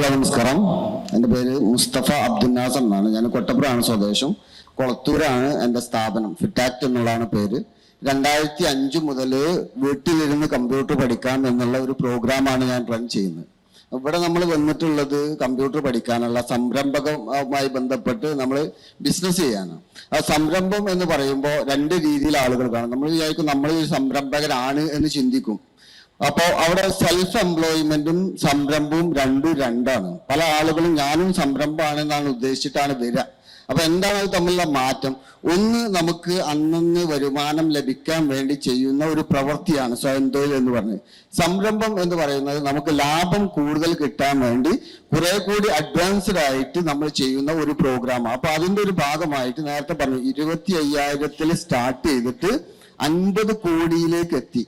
Hello നമസ്കാരം. എന്റെ പേര് മുസ്തഫ അബ്ദുൽ നാസർ എന്നാണ്. ഞാൻ കൊട്ടപ്പുറമാണ് സ്വദേശം. കൊളത്തൂരാണ് എന്റെ സ്ഥാപനം. ഫിറ്റാക്ട് എന്നുള്ളതാണ് പേര്. രണ്ടായിരത്തി അഞ്ച് മുതൽ വീട്ടിലിരുന്ന് കമ്പ്യൂട്ടർ പഠിക്കാം എന്നുള്ള ഒരു പ്രോഗ്രാമാണ് ഞാൻ റൺ ചെയ്യുന്നത്. ഇവിടെ നമ്മൾ വന്നിട്ടുള്ളത് കമ്പ്യൂട്ടർ പഠിക്കാനുള്ള സംരംഭകമായി ബന്ധപ്പെട്ട് നമ്മൾ ബിസിനസ് ചെയ്യാനാണ് ആ സംരംഭം എന്ന് പറയുമ്പോൾ രണ്ട് രീതിയിൽ ആളുകൾ കാണും. നമ്മൾ വിചാരിക്കും നമ്മൾ ഒരു സംരംഭകരാണ് എന്ന് ചിന്തിക്കും. അപ്പോൾ അവിടെ സെൽഫ് എംപ്ലോയ്മെന്റും സംരംഭവും രണ്ടും രണ്ടാണ്. പല ആളുകളും ഞാനും സംരംഭമാണെന്നാണ് ഉദ്ദേശിച്ചിട്ടാണ് വരിക അപ്പൊ എന്താണ് അത് തമ്മിലുള്ള മാറ്റം? ഒന്ന് നമുക്ക് അന്നന്ന് വരുമാനം ലഭിക്കാൻ വേണ്ടി ചെയ്യുന്ന ഒരു പ്രവൃത്തിയാണ് സ്വയം തൊഴിൽ എന്ന് പറഞ്ഞത് സംരംഭം എന്ന് പറയുന്നത് നമുക്ക് ലാഭം കൂടുതൽ കിട്ടാൻ വേണ്ടി കുറെ കൂടി അഡ്വാൻസ്ഡ് ആയിട്ട് നമ്മൾ ചെയ്യുന്ന ഒരു പ്രോഗ്രാം അപ്പൊ അതിന്റെ ഒരു ഭാഗമായിട്ട് നേരത്തെ പറഞ്ഞു ഇരുപത്തി അയ്യായിരത്തിൽ സ്റ്റാർട്ട് ചെയ്തിട്ട് അൻപത് കോടിയിലേക്ക് എത്തി.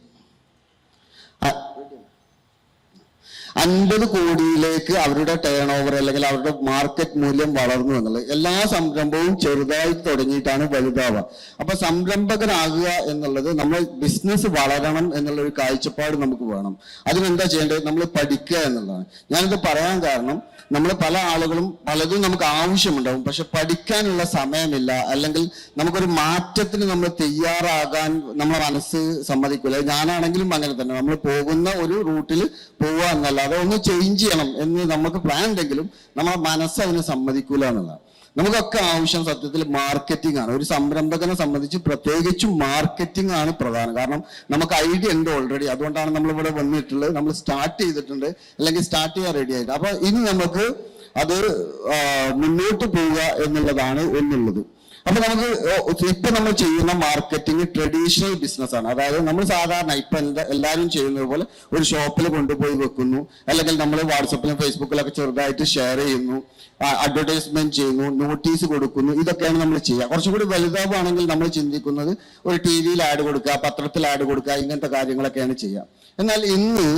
അൻപത് കോടിയിലേക്ക് അവരുടെ ടേൺ ഓവർ അല്ലെങ്കിൽ അവരുടെ മാർക്കറ്റ് മൂല്യം വളർന്നു എന്നുള്ളത്. എല്ലാ സംരംഭവും ചെറുതായി തുടങ്ങിയിട്ടാണ് വലുതാവുക. അപ്പൊ സംരംഭകനാകുക എന്നുള്ളത് നമ്മൾ ബിസിനസ് വളരണം എന്നുള്ള ഒരു കാഴ്ചപ്പാട് നമുക്ക് വേണം. അതിനെന്താ ചെയ്യേണ്ടത്? നമ്മൾ പഠിക്കുക എന്നുള്ളതാണ്. ഞാനിത് പറയാൻ കാരണം നമ്മൾ പല ആളുകളും പലതും നമുക്ക് ആവശ്യമുണ്ടാവും. പക്ഷെ പഠിക്കാനുള്ള സമയമില്ല. അല്ലെങ്കിൽ നമുക്കൊരു മാറ്റത്തിന് നമ്മൾ തയ്യാറാകാൻ നമ്മുടെ മനസ്സ് സമ്മതിക്കില്ല ഞാനാണെങ്കിലും അങ്ങനെ തന്നെ. നമ്മൾ പോകുന്ന ഒരു റൂട്ടിൽ പോവുക എന്നല്ലാതെ ഒന്ന് ചേഞ്ച് ചെയ്യണം എന്ന് നമുക്ക് പ്ലാൻ ഉണ്ടെങ്കിലും നമ്മുടെ മനസ്സ് അതിന് സമ്മതിക്കൂല എന്നുള്ളതാണ്. നമുക്കൊക്കെ ആവശ്യം സത്യത്തിൽ മാർക്കറ്റിംഗ് ആണ്. ഒരു സംരംഭകനെ സംബന്ധിച്ച് പ്രത്യേകിച്ചും മാർക്കറ്റിംഗ് ആണ് പ്രധാനം. കാരണം നമുക്ക് ഐഡിയ ഉണ്ട് ഓൾറെഡി അതുകൊണ്ടാണ് നമ്മൾ ഇവിടെ വന്നിട്ടുള്ളത്. നമ്മൾ സ്റ്റാർട്ട് ചെയ്തിട്ടുണ്ട്. അല്ലെങ്കിൽ സ്റ്റാർട്ട് ചെയ്യാൻ റെഡി ആയിട്ട്. അപ്പൊ ഇനി നമുക്ക് അത് മുന്നോട്ട് പോവുക എന്നുള്ളതാണ് എന്നുള്ളത് അപ്പൊ നമുക്ക് ഇപ്പൊ നമ്മൾ ചെയ്യുന്ന മാർക്കറ്റിംഗ് ട്രഡീഷണൽ ബിസിനസ് ആണ്. അതായത് നമ്മൾ സാധാരണ ഇപ്പൊ എന്താ എല്ലാവരും ചെയ്യുന്നത് പോലെ ഒരു ഷോപ്പിൽ കൊണ്ടുപോയി വെക്കുന്നു. അല്ലെങ്കിൽ നമ്മൾ വാട്സപ്പിലും ഫേസ്ബുക്കിലൊക്കെ ചെറുതായിട്ട് ഷെയർ ചെയ്യുന്നു. അഡ്വർടൈസ്മെന്റ് ചെയ്യുന്നു. നോട്ടീസ് കൊടുക്കുന്നു. ഇതൊക്കെയാണ് നമ്മൾ ചെയ്യുക. കുറച്ചുകൂടി വലുതാവുകയാണെങ്കിൽ നമ്മൾ ചിന്തിക്കുന്നത് ഒരു ടി വിയിൽ ആഡ് കൊടുക്കുക പത്രത്തിൽ ആഡ് കൊടുക്കുക ഇങ്ങനത്തെ കാര്യങ്ങളൊക്കെയാണ് ചെയ്യുക. എന്നാൽ ഇന്ന്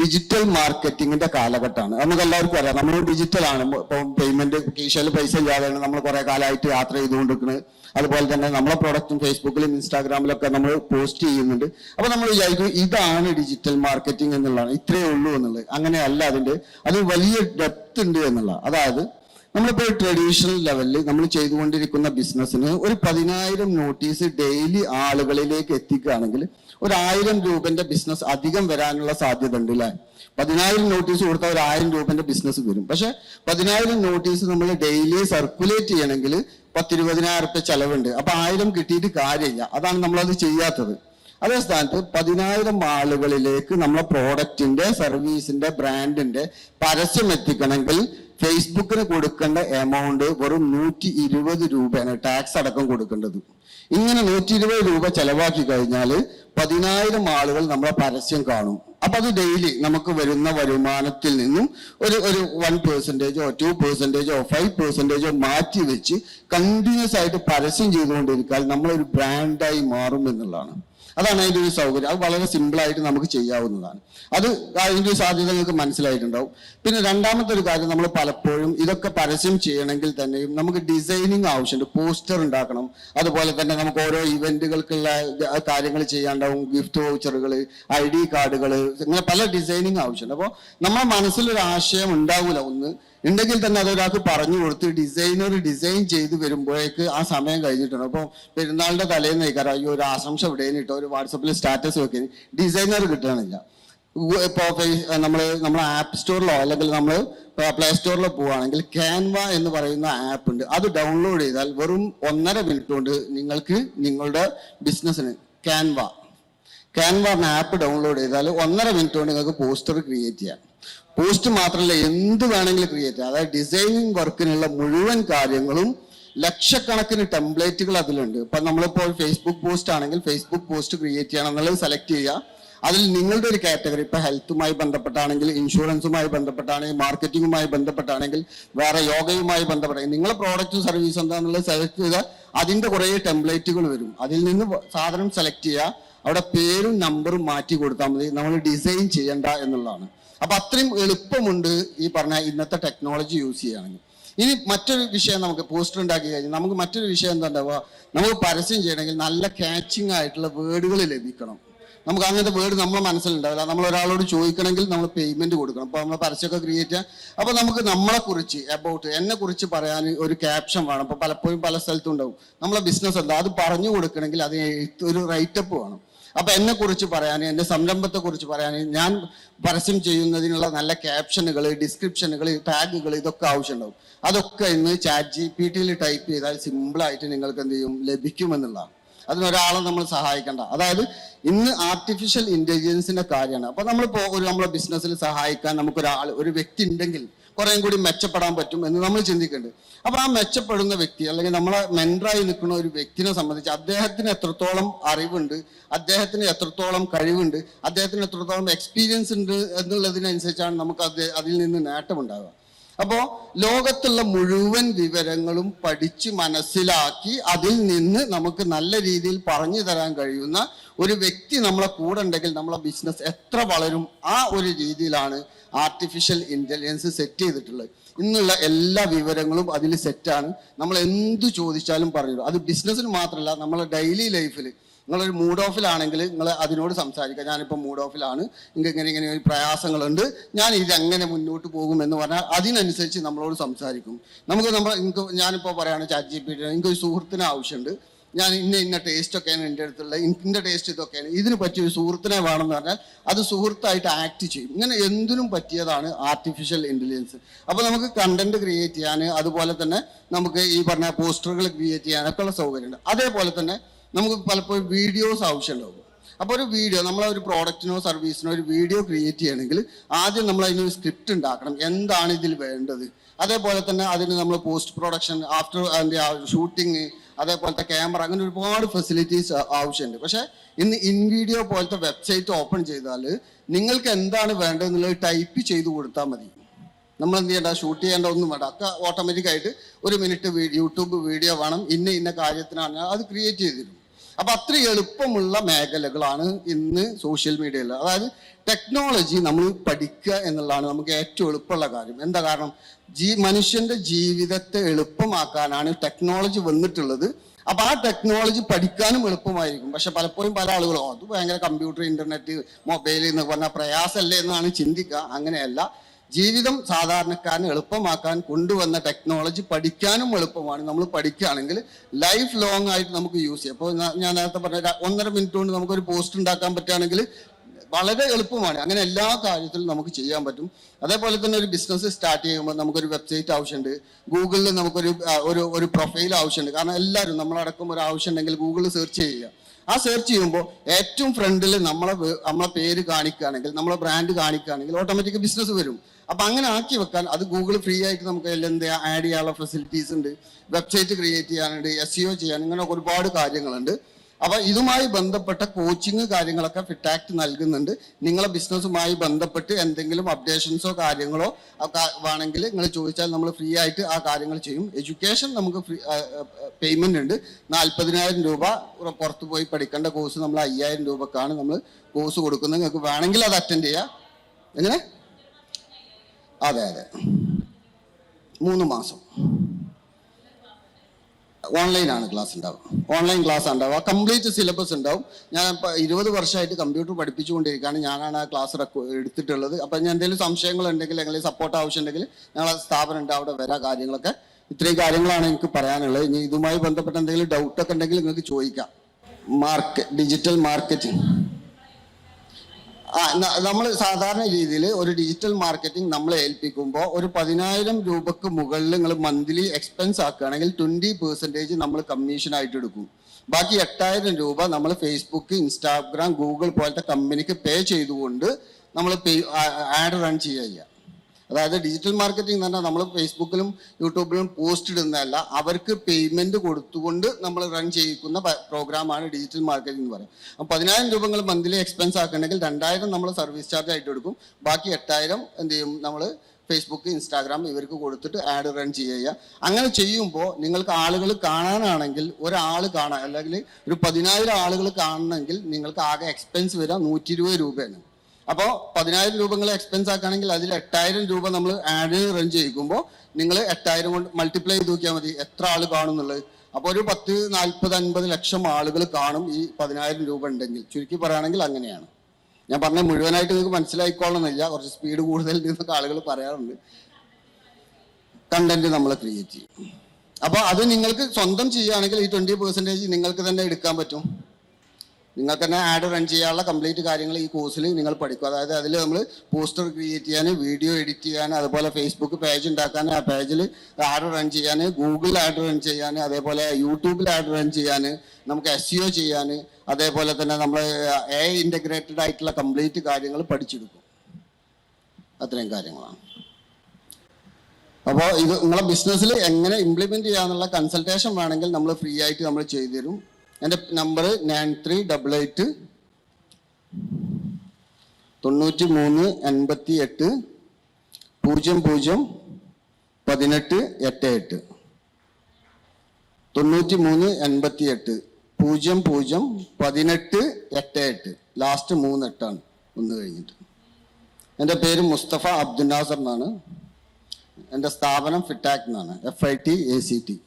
ഡിജിറ്റൽ മാർക്കറ്റിംഗിന്റെ കാലഘട്ടമാണ്. നമുക്ക് എല്ലാവർക്കും അറിയാം. നമ്മൾ ഡിജിറ്റൽ ആണ്. ഇപ്പം പേയ്മെന്റ് കീശയിൽ പൈസ ഇല്ലാതെയാണ് നമ്മൾ കുറെ കാലമായിട്ട് യാത്ര ചെയ്തുകൊണ്ടിരിക്കുന്നത് അതുപോലെ തന്നെ നമ്മളെ പ്രോഡക്റ്റും ഫേസ്ബുക്കിലും ഇൻസ്റ്റാഗ്രാമിലൊക്കെ നമ്മൾ പോസ്റ്റ് ചെയ്യുന്നുണ്ട്. അപ്പൊ നമ്മൾ വിചാരിക്കും ഇതാണ് ഡിജിറ്റൽ മാർക്കറ്റിംഗ് എന്നുള്ളതാണ്. ഇത്രയേ ഉള്ളൂ എന്നുള്ളത്. അങ്ങനെയല്ല അതിന്റെ. അത് വലിയ ഡെപ്ത് ഉണ്ട് എന്നുള്ള അതായത് നമ്മളിപ്പോൾ ട്രഡീഷണൽ ലെവലിൽ നമ്മൾ ചെയ്തുകൊണ്ടിരിക്കുന്ന ബിസിനസ്സിന് ഒരു പതിനായിരം നോട്ടീസ് ഡെയിലി ആളുകളിലേക്ക് എത്തിക്കുകയാണെങ്കിൽ ഒരു രൂപന്റെ ബിസിനസ് അധികം വരാനുള്ള സാധ്യത ഉണ്ട് അല്ലേ പതിനായിരം നോട്ടീസ് കൊടുത്താൽ ഒരു ആയിരം രൂപന്റെ ബിസിനസ് വരും. പക്ഷെ പതിനായിരം നോട്ടീസ് നമ്മൾ ഡെയിലി സർക്കുലേറ്റ് ചെയ്യണമെങ്കിൽ പത്തിരുപതിനായിരം റുപ്യ ചെലവുണ്ട്. അപ്പൊ ആയിരം കിട്ടിയിട്ട് കാര്യമില്ല. അതാണ് നമ്മളത് ചെയ്യാത്തത്. അതേ സ്ഥാനത്ത് പതിനായിരം ആളുകളിലേക്ക് നമ്മളെ പ്രോഡക്റ്റിന്റെ സർവീസിന്റെ ബ്രാൻഡിന്റെ പരസ്യം എത്തിക്കണമെങ്കിൽ ഫേസ്ബുക്കിന് കൊടുക്കേണ്ട എമൗണ്ട് വെറും നൂറ്റി ഇരുപത് രൂപയാണ് ടാക്സ് അടക്കം കൊടുക്കേണ്ടത്. ഇങ്ങനെ നൂറ്റി ഇരുപത് രൂപ ചെലവാക്കി കഴിഞ്ഞാൽ പതിനായിരം ആളുകൾ നമ്മളെ പരസ്യം കാണും. അപ്പൊ അത് ഡെയിലി നമുക്ക് വരുന്ന വരുമാനത്തിൽ നിന്നും ഒരു ഒരു വൺ പെർസെന്റേജോ ടു പെർസെന്റേജോ ഫൈവ് പെർസെന്റേജോ മാറ്റി വെച്ച് കണ്ടിന്യൂസ് ആയിട്ട് പരസ്യം ചെയ്തുകൊണ്ടിരിക്കാൻ നമ്മളൊരു ബ്രാൻഡായി മാറും എന്നുള്ളതാണ്. അതാണ് അതിന്റെ ഒരു സൗകര്യം. അത് വളരെ സിമ്പിളായിട്ട് നമുക്ക് ചെയ്യാവുന്നതാണ്. അത് അതിന്റെ സാധ്യത നിങ്ങൾക്ക് മനസ്സിലായിട്ടുണ്ടാവും. പിന്നെ രണ്ടാമത്തെ ഒരു കാര്യം നമ്മൾ പലപ്പോഴും ഇതൊക്കെ പരസ്യം ചെയ്യണമെങ്കിൽ തന്നെയും നമുക്ക് ഡിസൈനിങ് ആവശ്യമുണ്ട്. പോസ്റ്റർ ഉണ്ടാക്കണം. അതുപോലെ തന്നെ നമുക്ക് ഓരോ ഇവന്റുകൾക്കുള്ള കാര്യങ്ങൾ ചെയ്യാണ്ടാവും. ഗിഫ്റ്റ് വൗച്ചറുകൾ ഐ ഡി കാർഡുകൾ ഇങ്ങനെ പല ഡിസൈനിങ് ആവശ്യമുണ്ട്. അപ്പോൾ നമ്മുടെ മനസ്സിലൊരു ആശയം ഉണ്ടാവില്ല ഒന്ന്. ഉണ്ടെങ്കിൽ തന്നെ അതൊരാൾക്ക് പറഞ്ഞു കൊടുത്ത് ഡിസൈനർ ഡിസൈൻ ചെയ്ത് വരുമ്പോഴേക്ക് ആ സമയം കഴിഞ്ഞിട്ടുണ്ട്. അപ്പോൾ പെരുന്നാളിന്റെ തലേന്ന് കഴിക്കാറ് അയ്യോ ഒരു ആശംസ ഇവിടെയും ഇട്ടോ ഒരു വാട്സപ്പിൽ സ്റ്റാറ്റസ് വെക്കാൻ ഡിസൈനർ കിട്ടണില്ല. ഇപ്പോൾ നമ്മൾ നമ്മൾ ആപ്പ് സ്റ്റോറിലോ അല്ലെങ്കിൽ നമ്മൾ പ്ലേ സ്റ്റോറിലോ പോവുകയാണെങ്കിൽ ക്യാൻവ എന്ന് പറയുന്ന ആപ്പ് ഉണ്ട്. അത് ഡൗൺലോഡ് ചെയ്താൽ വെറും ഒന്നര മിനിറ്റ് കൊണ്ട് നിങ്ങൾക്ക് നിങ്ങളുടെ ബിസിനസ്സിന് ക്യാൻവ ക്യാൻവ എന്ന ആപ്പ് ഡൗൺലോഡ് ചെയ്താൽ ഒന്നര മിനിറ്റ് കൊണ്ട് നിങ്ങൾക്ക് പോസ്റ്റർ ക്രിയേറ്റ് ചെയ്യാം. പോസ്റ്റ് മാത്രമല്ല എന്ത് വേണമെങ്കിലും ക്രിയേറ്റ് ചെയ്യാം. അതായത് ഡിസൈനിങ് വർക്കിനുള്ള മുഴുവൻ കാര്യങ്ങളും ലക്ഷക്കണക്കിന് ടെംപ്ലേറ്റുകൾ അതിലുണ്ട്. ഇപ്പൊ നമ്മളിപ്പോൾ ഫേസ്ബുക്ക് പോസ്റ്റ് ആണെങ്കിൽ ഫേസ്ബുക്ക് പോസ്റ്റ് ക്രിയേറ്റ് ചെയ്യണം എന്നുള്ളത് സെലക്ട് ചെയ്യുക. അതിൽ നിങ്ങളുടെ ഒരു കാറ്റഗറി ഇപ്പൊ ഹെൽത്തുമായി ബന്ധപ്പെട്ടാണെങ്കിൽ ഇൻഷുറൻസുമായി ബന്ധപ്പെട്ടാണെങ്കിൽ മാർക്കറ്റിംഗുമായി ബന്ധപ്പെട്ടാണെങ്കിൽ വേറെ യോഗയുമായി ബന്ധപ്പെട്ടാണെങ്കിൽ നിങ്ങളുടെ പ്രോഡക്റ്റും സർവീസും എന്താണെന്നുള്ളത് സെലക്ട് ചെയ്താൽ അതിന്റെ കുറേ ടെംപ്ലേറ്റുകൾ വരും. അതിൽ നിന്ന് സാധനം സെലക്ട് ചെയ്യുക. അവിടെ പേരും നമ്പറും മാറ്റി കൊടുത്താൽ മതി. നമ്മൾ ഡിസൈൻ ചെയ്യണ്ട എന്നുള്ളതാണ്. അപ്പൊ അത്രയും എളുപ്പമുണ്ട് ഈ പറഞ്ഞ ഇന്നത്തെ ടെക്നോളജി യൂസ് ചെയ്യുകയാണെങ്കിൽ ഇനി മറ്റൊരു വിഷയം നമുക്ക് പോസ്റ്റർ ഉണ്ടാക്കി കഴിഞ്ഞാൽ നമുക്ക് മറ്റൊരു വിഷയം എന്താ ഉണ്ടാവുക നമുക്ക് പരസ്യം ചെയ്യണമെങ്കിൽ നല്ല കാച്ചിങ് ആയിട്ടുള്ള വേർഡുകൾ ലഭിക്കണം. നമുക്ക് അങ്ങനത്തെ വേർഡ് നമ്മളെ മനസ്സിലുണ്ടാവില്ല. നമ്മൾ ഒരാളോട് ചോദിക്കണമെങ്കിൽ നമ്മൾ പേയ്മെന്റ് കൊടുക്കണം. അപ്പോൾ നമ്മൾ പരസ്യമൊക്കെ ക്രിയേറ്റ് ചെയ്യാം. അപ്പോൾ നമുക്ക് നമ്മളെ കുറിച്ച് അബൌട്ട് എന്നെ കുറിച്ച് പറയാൻ ഒരു ക്യാപ്ഷൻ വേണം. അപ്പോൾ പലപ്പോഴും പല സ്ഥലത്തും ഉണ്ടാവും. നമ്മളെ ബിസിനസ് എന്താ? അത് പറഞ്ഞു കൊടുക്കണമെങ്കിൽ അതിന് ഒരു റൈറ്റപ്പ് വേണം. അപ്പൊ എന്നെ കുറിച്ച് പറയാൻ എന്റെ സംരംഭത്തെ കുറിച്ച് പറയാൻ ഞാൻ പരസ്യം ചെയ്യുന്നതിനുള്ള നല്ല ക്യാപ്ഷനുകൾ ഡിസ്ക്രിപ്ഷനുകൾ ടാഗുകൾ ഇതൊക്കെ ആവശ്യമുണ്ടാവും. അതൊക്കെ ഇന്ന് ചാറ്റ് ജി പി ടിയിൽ ടൈപ്പ് ചെയ്താൽ സിമ്പിളായിട്ട് നിങ്ങൾക്ക് എന്ത് ചെയ്യും? ലഭിക്കുമെന്നുള്ളതാണ്. അതിനൊരാളെ നമ്മൾ സഹായിക്കണ്ട. അതായത് ഇന്ന് ആർട്ടിഫിഷ്യൽ ഇന്റലിജൻസിന്റെ കാര്യമാണ്. അപ്പൊ നമ്മളിപ്പോ ഒരു നമ്മളെ ബിസിനസ്സിൽ സഹായിക്കാൻ നമുക്കൊരാൾ ഒരു വ്യക്തി ഉണ്ടെങ്കിൽ കുറേം കൂടി മെച്ചപ്പെടാൻ പറ്റും എന്ന് നമ്മൾ ചിന്തിക്കുന്നുണ്ട് അപ്പോൾ ആ മെച്ചപ്പെടുന്ന വ്യക്തി അല്ലെങ്കിൽ നമ്മളെ മെന്ററായി നിൽക്കുന്ന ഒരു വ്യക്തിനെ സംബന്ധിച്ച് അദ്ദേഹത്തിന് എത്രത്തോളം അറിവുണ്ട് അദ്ദേഹത്തിന് എത്രത്തോളം കഴിവുണ്ട് അദ്ദേഹത്തിന് എത്രത്തോളം എക്സ്പീരിയൻസ് ഉണ്ട് എന്നുള്ളതിനനുസരിച്ചാണ് നമുക്ക് അത് അതിൽ നിന്ന് നേട്ടമുണ്ടാകുക അപ്പോൾ ലോകത്തുള്ള മുഴുവൻ വിവരങ്ങളും പഠിച്ച് മനസ്സിലാക്കി അതിൽ നിന്ന് നമുക്ക് നല്ല രീതിയിൽ പറഞ്ഞു തരാൻ കഴിയുന്ന ഒരു വ്യക്തി നമ്മളെ കൂടെ ഉണ്ടെങ്കിൽ നമ്മളെ ബിസിനസ് എത്ര വളരും ആ ഒരു രീതിയിലാണ് ആർട്ടിഫിഷ്യൽ ഇന്റലിജൻസ് സെറ്റ് ചെയ്തിട്ടുള്ളത്. ഇന്നുള്ള എല്ലാ വിവരങ്ങളും അതിൽ സെറ്റാണ് നമ്മൾ എന്ത് ചോദിച്ചാലും പറഞ്ഞു. അത് ബിസിനസ്സിന് മാത്രമല്ല നമ്മളെ ഡെയിലി ലൈഫിൽ നിങ്ങളൊരു മൂഡ് ഓഫിലാണെങ്കിൽ നിങ്ങൾ അതിനോട് സംസാരിക്കുക. ഞാനിപ്പോൾ മൂഡ് ഓഫിലാണ് നിങ്ങൾക്ക് ഇങ്ങനെ ഇങ്ങനെ ഒരു പ്രയാസങ്ങളുണ്ട്. ഞാൻ ഇതെങ്ങനെ മുന്നോട്ട് പോകും എന്ന് പറഞ്ഞാൽ അതിനനുസരിച്ച് നമ്മളോട് സംസാരിക്കും. നമുക്ക് നമ്മൾ എനിക്ക് ഞാനിപ്പോൾ പറയുകയാണ് ചാറ്റ് ജി പി ടി എനിക്കൊരു സുഹൃത്തിന് ആവശ്യമുണ്ട്. ഞാൻ ഇന്ന ഇന്ന ടേസ്റ്റ് ഒക്കെയാണ് എന്റെ അടുത്തുള്ള ഇന്ന ടേസ്റ്റ് ഇതൊക്കെയാണ്. ഇതിന് പറ്റിയ ഒരു സുഹൃത്തിനെ വേണമെന്ന് പറഞ്ഞാൽ അത് സുഹൃത്തായിട്ട് ആക്ട് ചെയ്യും. ഇങ്ങനെ എന്തിനും പറ്റിയതാണ് ആർട്ടിഫിഷ്യൽ ഇന്റലിജൻസ് അപ്പോൾ നമുക്ക് കണ്ടന്റ് ക്രിയേറ്റ് ചെയ്യാൻ അതുപോലെ തന്നെ നമുക്ക് ഈ പറഞ്ഞ പോസ്റ്ററുകൾ ക്രിയേറ്റ് ചെയ്യാനൊക്കെ ഉള്ള സൗകര്യമുണ്ട്. അതേപോലെ തന്നെ നമുക്ക് പലപ്പോഴും വീഡിയോസ് ആവശ്യമുണ്ടാവും. അപ്പോൾ ഒരു വീഡിയോ നമ്മൾ ഒരു പ്രോഡക്റ്റിനോ സർവീസിനോ ഒരു വീഡിയോ ക്രിയേറ്റ് ചെയ്യണമെങ്കിൽ ആദ്യം നമ്മൾ അതിനൊരു സ്ക്രിപ്റ്റ് ഉണ്ടാക്കണം. എന്താണ് ഇതിൽ വേണ്ടത്? അതേപോലെ തന്നെ അതിന് നമ്മൾ പോസ്റ്റ് പ്രൊഡക്ഷൻ ആഫ്റ്റർ അതിന്റെ ഷൂട്ടിങ് അതേപോലത്തെ ക്യാമറ അങ്ങനെ ഒരുപാട് ഫെസിലിറ്റീസ് ആവശ്യമുണ്ട്. പക്ഷേ ഇന്ന് ഇൻ വീഡിയോ പോലത്തെ വെബ്സൈറ്റ് ഓപ്പൺ ചെയ്താൽ നിങ്ങൾക്ക് എന്താണ് വേണ്ടതെന്നുള്ളത് ടൈപ്പ് ചെയ്ത് കൊടുത്താൽ മതി. നമ്മൾ എന്ത് ചെയ്യേണ്ട? ഷൂട്ട് ചെയ്യേണ്ട ഒന്നും വേണ്ട. ഒക്കെ ഓട്ടോമാറ്റിക്കായിട്ട് ഒരു മിനിറ്റ് യൂട്യൂബ് വീഡിയോ വേണം. ഇന്ന ഇന്ന കാര്യത്തിനാണ്. അത് ക്രിയേറ്റ് ചെയ്തിരുന്നു അപ്പൊ അത്ര എളുപ്പമുള്ള മേഖലകളാണ് ഇന്ന് സോഷ്യൽ മീഡിയയിൽ അതായത് ടെക്നോളജി നമ്മൾ പഠിക്കുക എന്നുള്ളതാണ് നമുക്ക് ഏറ്റവും എളുപ്പമുള്ള കാര്യം. എന്താ കാരണം? ജീ മനുഷ്യന്റെ ജീവിതത്തെ എളുപ്പമാക്കാനാണ് ടെക്നോളജി വന്നിട്ടുള്ളത്. അപ്പൊ ആ ടെക്നോളജി പഠിക്കാനും എളുപ്പമായിരിക്കും. പക്ഷെ പലപ്പോഴും പല ആളുകളും "ഓ, അത് ഭയങ്കര കമ്പ്യൂട്ടർ ഇന്റർനെറ്റ് മൊബൈൽ എന്ന് പറഞ്ഞാൽ പ്രയാസമല്ലേ എന്നാണ് ചിന്തിക്കുക. അങ്ങനെയല്ല. ജീവിതം സാധാരണക്കാരന് എളുപ്പമാക്കാൻ കൊണ്ടുവന്ന ടെക്നോളജി പഠിക്കാനും എളുപ്പമാണ്. നമ്മൾ പഠിക്കുകയാണെങ്കിൽ ലൈഫ് ലോങ് ആയിട്ട് നമുക്ക് യൂസ് ചെയ്യാം. അപ്പോൾ ഞാൻ നേരത്തെ പറഞ്ഞ ഒന്നര മിനിറ്റ് കൊണ്ട് നമുക്കൊരു പോസ്റ്റ് ഉണ്ടാക്കാൻ പറ്റുകയാണെങ്കിൽ വളരെ എളുപ്പമാണ്. അങ്ങനെ എല്ലാ കാര്യത്തിലും നമുക്ക് ചെയ്യാൻ പറ്റും. അതേപോലെ തന്നെ ഒരു ബിസിനസ് സ്റ്റാർട്ട് ചെയ്യുമ്പോൾ നമുക്കൊരു വെബ്സൈറ്റ് ആവശ്യമുണ്ട്. ഗൂഗിളിൽ നമുക്കൊരു ഒരു ഒരു പ്രൊഫൈൽ ആവശ്യമുണ്ട്. കാരണം എല്ലാവരും നമ്മളടക്കം ഒരു ആവശ്യം ഉണ്ടെങ്കിൽ ഗൂഗിളിൽ സെർച്ച് ചെയ്യുക. ആ സെർച്ച് ചെയ്യുമ്പോൾ ഏറ്റവും ഫ്രണ്ടിൽ നമ്മളെ നമ്മളെ പേര് കാണിക്കുകയാണെങ്കിൽ നമ്മളെ ബ്രാൻഡ് കാണിക്കുകയാണെങ്കിൽ ഓട്ടോമാറ്റിക് ബിസിനസ് വരും. അപ്പൊ അങ്ങനെ ആക്കി വെക്കാൻ അത് ഗൂഗിൾ ഫ്രീ ആയിട്ട് നമുക്ക് എന്ത് ആഡ് ചെയ്യാനുള്ള ഫെസിലിറ്റീസ് ഉണ്ട്. വെബ്സൈറ്റ് ക്രിയേറ്റ് ചെയ്യാനുണ്ട് എസ് സിഒ ചെയ്യാൻ ഇങ്ങനെ ഒരുപാട് കാര്യങ്ങളുണ്ട്. അപ്പൊ ഇതുമായി ബന്ധപ്പെട്ട കോച്ചിങ് കാര്യങ്ങളൊക്കെ ഫിറ്റാക്ട് നൽകുന്നുണ്ട്. നിങ്ങളെ ബിസിനസ്സുമായി ബന്ധപ്പെട്ട് എന്തെങ്കിലും അപ്ഡേഷൻസോ കാര്യങ്ങളോ വേണമെങ്കിൽ നിങ്ങൾ ചോദിച്ചാൽ നമ്മൾ ഫ്രീ ആയിട്ട് ആ കാര്യങ്ങൾ ചെയ്യും. എഡ്യൂക്കേഷൻ നമുക്ക് ഫ്രീ പേയ്മെന്റ് ഉണ്ട്. നാൽപ്പതിനായിരം രൂപ പുറത്തു പോയി പഠിക്കേണ്ട കോഴ്സ് നമ്മൾ അയ്യായിരം രൂപക്കാണ് നമ്മൾ കോഴ്സ് കൊടുക്കുന്നത്. നിങ്ങൾക്ക് വേണമെങ്കിൽ അത് അറ്റൻഡ് ചെയ്യാം. എങ്ങനെ? അതെ അതെ. മൂന്ന് മാസം. ഓൺലൈനാണ് ക്ലാസ് ഉണ്ടാവുക. ഓൺലൈൻ ക്ലാസ് ഉണ്ടാവുക. കംപ്ലീറ്റ് സിലബസ് ഉണ്ടാവും. ഞാൻ ഇപ്പോൾ ഇരുപത് വർഷമായിട്ട് കമ്പ്യൂട്ടർ പഠിപ്പിച്ചുകൊണ്ടിരിക്കുകയാണ്. ഞാനാണ് ആ ക്ലാസ് എടുത്തിട്ടുള്ളത്. അപ്പം ഞാൻ എന്തെങ്കിലും സംശയങ്ങൾ ഉണ്ടെങ്കിൽ അല്ലെങ്കിൽ സപ്പോർട്ട് ആവശ്യമുണ്ടെങ്കിൽ ഞങ്ങളെ സ്ഥാപനം ഉണ്ട്. അവിടെ വരാ കാര്യങ്ങളൊക്കെ. ഇത്രയും കാര്യങ്ങളാണ് എനിക്ക് പറയാനുള്ളത്. ഇനി ഇതുമായി ബന്ധപ്പെട്ട എന്തെങ്കിലും ഡൗട്ടൊക്കെ ഉണ്ടെങ്കിൽ നിങ്ങൾക്ക് ചോദിക്കാം. മാർക്ക് ഡിജിറ്റൽ മാർക്കറ്റിംഗ് നമ്മൾ സാധാരണ രീതിയിൽ ഒരു ഡിജിറ്റൽ മാർക്കറ്റിംഗ് നമ്മൾ ഏൽപ്പിക്കുമ്പോൾ ഒരു പതിനായിരം രൂപക്ക് മുകളിൽ നിങ്ങൾ മന്ത്ലി എക്സ്പെൻസ് ആക്കുകയാണെങ്കിൽ ട്വന്റി പെർസെന്റേജ് നമ്മൾ കമ്മീഷൻ ആയിട്ട് എടുക്കും. ബാക്കി എട്ടായിരം രൂപ നമ്മൾ ഫേസ്ബുക്ക് ഇൻസ്റ്റാഗ്രാം ഗൂഗിൾ പോലത്തെ കമ്പനിക്ക് പേ ചെയ്തുകൊണ്ട് നമ്മൾ ആഡ് റൺ ചെയ്യുക. അതായത് ഡിജിറ്റൽ മാർക്കറ്റിംഗ് പറഞ്ഞാൽ നമ്മൾ ഫേസ്ബുക്കിലും യൂട്യൂബിലും പോസ്റ്റ് ഇടുന്നതല്ല അവർക്ക് പേയ്മെന്റ് കൊടുത്തുകൊണ്ട് നമ്മൾ റൺ ചെയ്യിക്കുന്ന പ്രോഗ്രാമാണ് ഡിജിറ്റൽ മാർക്കറ്റിംഗ് എന്ന് പറയുന്നത്. അപ്പം പതിനായിരം രൂപ നിങ്ങൾ മന്ത്ലി എക്സ്പെൻസ് ആക്കണമെങ്കിൽ രണ്ടായിരം നമ്മൾ സർവീസ് ചാർജ് ആയിട്ട് എടുക്കും. ബാക്കി എട്ടായിരം എന്ത് ചെയ്യും? നമ്മൾ ഫേസ്ബുക്ക് ഇൻസ്റ്റാഗ്രാം ഇവർക്ക് കൊടുത്തിട്ട് ആഡ് റൺ ചെയ്യുക. അങ്ങനെ ചെയ്യുമ്പോൾ നിങ്ങൾക്ക് ആളുകൾ കാണാനാണെങ്കിൽ ഒരാൾ കാണാൻ അല്ലെങ്കിൽ ഒരു പതിനായിരം ആളുകൾ കാണണമെങ്കിൽ നിങ്ങൾക്ക് ആകെ എക്സ്പെൻസ് വരിക നൂറ്റി രൂപയാണ്. അപ്പോൾ പതിനായിരം രൂപ നിങ്ങൾ എക്സ്പെൻസ് ആക്കുകയാണെങ്കിൽ അതിൽ എട്ടായിരം രൂപ നമ്മൾ ആഡ് റൺ ചെയ്യിക്കുമ്പോൾ നിങ്ങൾ എട്ടായിരം കൊണ്ട് മൾട്ടിപ്ലൈ ചെയ്ത് നോക്കിയാൽ മതി. എത്ര ആൾ കാണുന്നുള്ളത് അപ്പോൾ ഒരു പത്ത് നാൽപ്പത് അൻപത് ലക്ഷം ആളുകൾ കാണും ഈ പതിനായിരം രൂപ ഉണ്ടെങ്കിൽ. ചുരുക്കി പറയുകയാണെങ്കിൽ അങ്ങനെയാണ്. ഞാൻ പറഞ്ഞ മുഴുവനായിട്ട് നിങ്ങൾക്ക് മനസ്സിലായിക്കോളണമെന്നില്ല കുറച്ച് സ്പീഡ് കൂടുതൽ നിന്നൊക്കെ ആളുകൾ പറയാറുണ്ട്. കണ്ടന്റ് നമ്മൾ ക്രിയേറ്റ് ചെയ്യും. അപ്പോൾ അത് നിങ്ങൾക്ക് സ്വന്തം ചെയ്യുകയാണെങ്കിൽ ഈ ട്വന്റി പെർസെന്റേജ് നിങ്ങൾക്ക് തന്നെ എടുക്കാൻ പറ്റും. നിങ്ങൾക്ക് തന്നെ ആഡ് റൺ ചെയ്യാനുള്ള കംപ്ലീറ്റ് കാര്യങ്ങൾ ഈ കോഴ്സിൽ നിങ്ങൾ പഠിക്കും. അതായത് അതിൽ നമ്മൾ പോസ്റ്റർ ക്രിയേറ്റ് ചെയ്യാൻ വീഡിയോ എഡിറ്റ് ചെയ്യാൻ അതുപോലെ ഫേസ്ബുക്ക് പേജ് ഉണ്ടാക്കാൻ ആ പേജിൽ ആഡ് റൺ ചെയ്യാൻ ഗൂഗിൾ ആഡ് റൺ ചെയ്യാൻ അതേപോലെ യൂട്യൂബിൽ ആഡ് റൺ ചെയ്യാൻ നമുക്ക് എസ് സിഒ ചെയ്യാൻ അതേപോലെ തന്നെ നമ്മൾ എ ഇന്റഗ്രേറ്റഡ് ആയിട്ടുള്ള കംപ്ലീറ്റ് കാര്യങ്ങൾ പഠിച്ചെടുക്കും. അത്രയും കാര്യങ്ങളാണ്. അപ്പോൾ ഇത് നിങ്ങളെ ബിസിനസ്സിൽ എങ്ങനെ ഇംപ്ലിമെന്റ് ചെയ്യാന്നുള്ള കൺസൾട്ടേഷൻ വേണമെങ്കിൽ നമ്മൾ ഫ്രീ ആയിട്ട് നമ്മൾ ചെയ്തു തരും എന്റെ number nine three double eight തൊണ്ണൂറ്റി മൂന്ന് എൺപത്തി എട്ട് പൂജ്യം പൂജ്യം പതിനെട്ട് എട്ട് എട്ട്. തൊണ്ണൂറ്റി മൂന്ന് എൺപത്തി എട്ട് പൂജ്യം പൂജ്യം പതിനെട്ട് എട്ട് എട്ട്. ലാസ്റ്റ് മൂന്ന് എട്ടാണ്. ഒന്ന് കഴിഞ്ഞിട്ട്. എന്റെ പേര് മുസ്തഫ അബ്ദുൽ നാസർ എന്നാണ്. എന്റെ സ്ഥാപനം ഫിറ്റാക് എന്നാണ് F I T A C T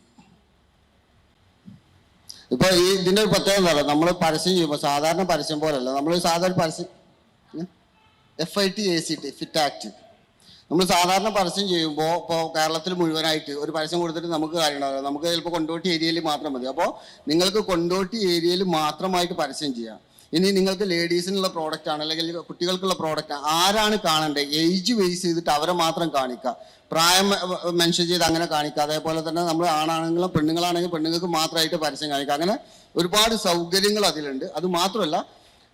ഇപ്പൊ ഈ ഇതിന്റെ ഒരു പ്രത്യേകത എന്താ നമ്മൾ പരസ്യം ചെയ്യുമ്പോൾ സാധാരണ പരസ്യം പോലല്ല. നമ്മൾ സാധാരണ പരസ്യം F I T A C T fit act നമ്മൾ സാധാരണ പരസ്യം ചെയ്യുമ്പോൾ ഇപ്പോൾ കേരളത്തിൽ മുഴുവനായിട്ട് ഒരു പരസ്യം കൊടുത്തിട്ട് നമുക്ക് കാര്യമുണ്ടാവില്ല നമുക്ക് ചിലപ്പോൾ കൊണ്ടോട്ടി ഏരിയയിൽ മാത്രം മതി. അപ്പോൾ നിങ്ങൾക്ക് കൊണ്ടോട്ടി ഏരിയയിൽ മാത്രമായിട്ട് പരസ്യം ചെയ്യാം. ഇനി നിങ്ങൾക്ക് ലേഡീസിനുള്ള പ്രോഡക്റ്റ് ആണ് അല്ലെങ്കിൽ കുട്ടികൾക്കുള്ള പ്രോഡക്റ്റ് ആരാണ് കാണേണ്ടത് ഏജ് ബേസ് ചെയ്തിട്ട് അവരെ മാത്രം കാണിക്കുക. പ്രായം മെൻഷൻ ചെയ്ത് അങ്ങനെ കാണിക്കുക. അതേപോലെ തന്നെ നമ്മൾ ആണാണെങ്കിലും പെണ്ണുങ്ങളാണെങ്കിലും പെണ്ണുങ്ങൾക്ക് മാത്രമായിട്ട് പരസ്യം കാണിക്കുക. അങ്ങനെ ഒരുപാട് സൗകര്യങ്ങൾ അതിലുണ്ട്. അത് മാത്രമല്ല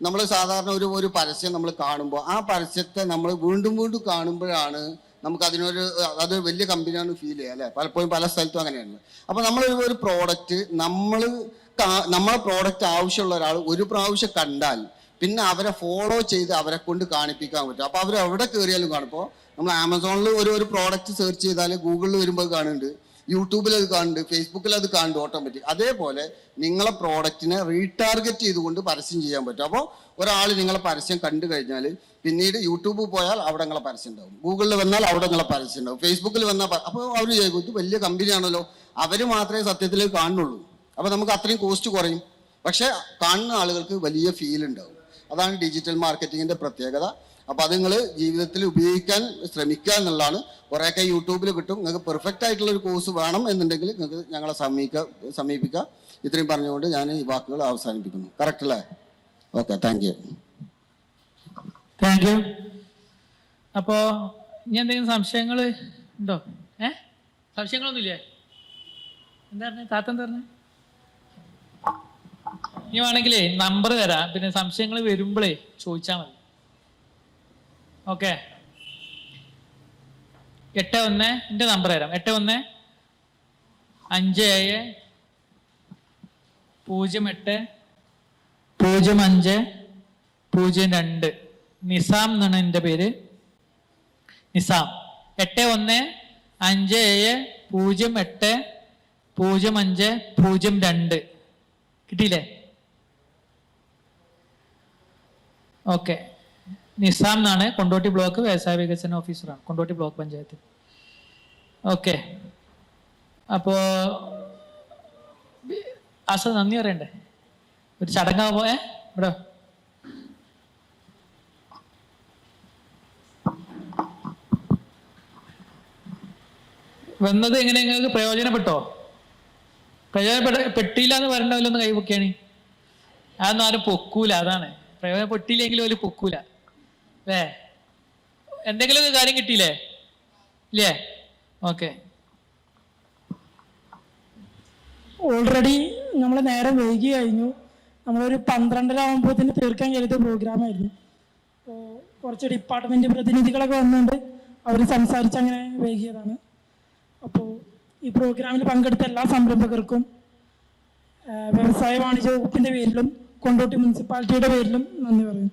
നമ്മൾ സാധാരണ ഒരു ഒരു പരസ്യം നമ്മൾ കാണുമ്പോൾ ആ പരസ്യത്തെ നമ്മൾ വീണ്ടും വീണ്ടും കാണുമ്പോഴാണ് നമുക്ക് അതിനൊരു അത് വലിയ കമ്പനിയാണ് ഫീൽ ചെയ്യുക അല്ലേ? പലപ്പോഴും പല സ്ഥലത്തും അങ്ങനെയാണ്. അപ്പോൾ നമ്മൾ ഒരു പ്രോഡക്റ്റ് നമ്മൾ നമ്മളെ പ്രോഡക്റ്റ് ആവശ്യമുള്ള ഒരാൾ ഒരു പ്രാവശ്യം കണ്ടാൽ പിന്നെ അവരെ ഫോളോ ചെയ്ത് അവരെ കൊണ്ട് കാണിപ്പിക്കാൻ പറ്റും. അപ്പൊ അവർ എവിടെ കയറിയാലും കാണും. നമ്മൾ ആമസോണിൽ ഒരു ഒരു പ്രോഡക്റ്റ് സെർച്ച് ചെയ്താൽ ഗൂഗിളിൽ വരുമ്പോൾ കാണുന്നുണ്ട്. യൂട്യൂബിൽ അത് കാണുന്നുണ്ട്. ഫേസ്ബുക്കിൽ അത് കാണുന്നുണ്ട് ഓട്ടോമാറ്റിക് അതേപോലെ നിങ്ങളെ പ്രോഡക്റ്റിനെ റീടാർഗറ്റ് ചെയ്തുകൊണ്ട് പരസ്യം ചെയ്യാൻ പറ്റും. അപ്പോൾ ഒരാൾ നിങ്ങളെ പരസ്യം കണ്ടു കഴിഞ്ഞാൽ പിന്നീട് യൂട്യൂബിൽ പോയാൽ അവിടെ നിങ്ങളെ പരസ്യം ഉണ്ടാവും. ഗൂഗിളിൽ വന്നാൽ അവിടെ നിങ്ങളെ പരസ്യം ഉണ്ടാവും. ഫേസ്ബുക്കിൽ വന്നാൽ അപ്പോൾ അവർ ചോദിക്കും വലിയ കമ്പനിയാണല്ലോ അവർ മാത്രമേ സത്യത്തിൽ കാണുന്നുള്ളൂ. അപ്പോൾ നമുക്ക് അത്രയും കോസ്റ്റ് കുറയും. പക്ഷേ കാണുന്ന ആളുകൾക്ക് വലിയ ഫീൽ ഉണ്ടാവും. അതാണ് ഡിജിറ്റൽ മാർക്കറ്റിങ്ങിന്റെ പ്രത്യേകത. അപ്പോൾ അത് നിങ്ങൾ ജീവിതത്തിൽ ഉപയോഗിക്കാൻ ശ്രമിക്കുക എന്നുള്ളതാണ്. കുറേയൊക്കെ യൂട്യൂബിൽ കിട്ടും. നിങ്ങൾക്ക് പെർഫെക്റ്റ് ആയിട്ടുള്ള ഒരു കോഴ്സ് വേണം എന്നുണ്ടെങ്കിൽ നിങ്ങൾക്ക് ഞങ്ങളെ സമീപിക്കുക സമീപിക്കുക. ഇത്രയും പറഞ്ഞുകൊണ്ട് ഞാൻ ഈ വാക്കുകൾ അവസാനിപ്പിക്കുന്നു. കറക്റ്റ് അല്ലേ? Okay thank you thank you അപ്പോ ഇനി എന്തെങ്കിലും സംശയങ്ങൾ ഉണ്ടോ? ഏ? സംശയങ്ങളൊന്നുമില്ലേ? എന്താ പറഞ്ഞേ? താത്ത എന്താ ഇനി വേണമെങ്കിലേ നമ്പർ തരാം. പിന്നെ സംശയങ്ങൾ വരുമ്പോഴേ ചോദിച്ചാൽ മതി. ഓക്കെ എട്ട് ഒന്ന് എന്റെ നമ്പർ തരാം. എട്ട് ഒന്ന് അഞ്ച് ഏഴ് പൂജ്യം എട്ട് പൂജ്യം അഞ്ച് പൂജ്യം രണ്ട്. നിസാം എന്നാണ് എന്റെ പേര്. നിസാം. എട്ട് ഒന്ന് അഞ്ച് ഏഴ് പൂജ്യം എട്ട് പൂജ്യം അഞ്ച് പൂജ്യം രണ്ട്. കിട്ടിയില്ലേ? ഓക്കെ. നിസാം എന്നാണ് കൊണ്ടോട്ടി ബ്ലോക്ക് വ്യവസായ വികസന ഓഫീസറാണ് കൊണ്ടോട്ടി ബ്ലോക്ക് പഞ്ചായത്ത് ഓക്കെ. അപ്പോ അസ നന്ദി പറയണ്ടേ? ഒരു ചടങ്ങാ പോയേ ഇവിടെ. വന്നത് എങ്ങനെ നിങ്ങൾക്ക് പ്രയോജനപ്പെട്ടോ? പ്രയോജനപ്പെട്ട പെട്ടിയില്ലാന്ന് എന്ന് ഒന്ന് കൈ പൊക്കിയാണ്? അതൊന്നും ആരും പൊക്കൂല അതാണ്. പ്രയോജനപ്പെട്ടില്ലെങ്കിലും ഒരു പൊക്കൂല. അല്ലേ എന്തെങ്കിലും കാര്യം കിട്ടിയില്ലേ? ഇല്ലേ? ഓക്കെ. ഓൾറെഡി നമ്മൾ നേരം വൈകി കഴിഞ്ഞു. നമ്മളൊരു പന്ത്രണ്ടര ആകുമ്പോഴത്തേന് തീർക്കാൻ കരുതിയ പ്രോഗ്രാമായിരുന്നു കുറച്ച് ഡിപ്പാർട്ട്മെന്റ് പ്രതിനിധികളൊക്കെ വന്നുകൊണ്ട് അവർ സംസാരിച്ച് അങ്ങനെ വൈകിയതാണ്. അപ്പോൾ ഈ പ്രോഗ്രാമിൽ പങ്കെടുത്ത എല്ലാ സംരംഭകർക്കും വ്യവസായ വാണിജ്യ വകുപ്പിന്റെ പേരിലും കൊണ്ടോട്ടി മുനിസിപ്പാലിറ്റിയുടെ പേരിലും നന്ദി പറയുന്നു.